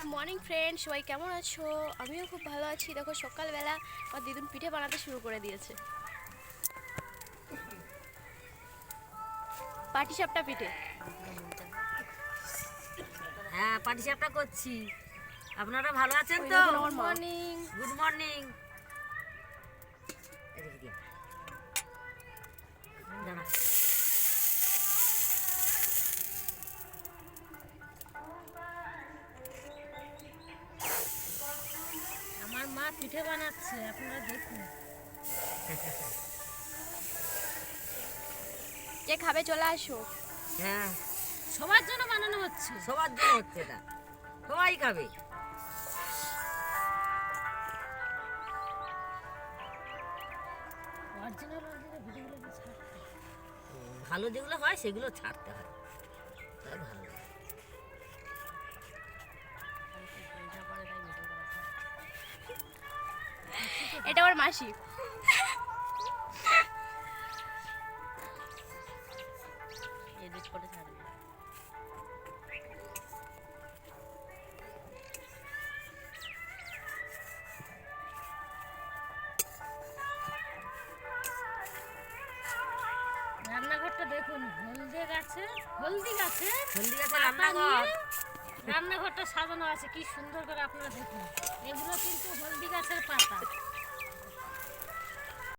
Good morning friend সবাই কেমন আছো? আমিও খুব ভালো আছি। দেখো সকালবেলা আমার দিদুন পিঠে বানাতে শুরু করে দিয়েছে। পাটি সাপটা পিঠে। হ্যাঁ পাটিসাপটা করছি। আপনারা ভালো আছেন তো? গুড মর্নিং গুড মর্নিং মা পিঠে বানাচ্ছে আপনারা দেখুন। কে খাবে? চলে আসো। হ্যাঁ। সবার জন্য বানানো হচ্ছে। সবার জন্য হচ্ছে এটা। সবাই খাবে। অরিজিনাল অরিজিনাল ভিডিওগুলো ছাড়তে ভালো যেগুলো হয় সেগুলো ছাড়তে হয়। তাই ভালো। এটা আমার মাসি। এডিট করে ছাড়বে। রান্নাঘরটা দেখুন হলদে গাছে হলদি গাছে হলদি গাছে পাতা রান্নাঘর। নিয়ে রান্নাঘরটা সাজানো আছে কি সুন্দর করে আপনারা দেখুন। এগুলো কিন্তু হলদি গাছের পাতা।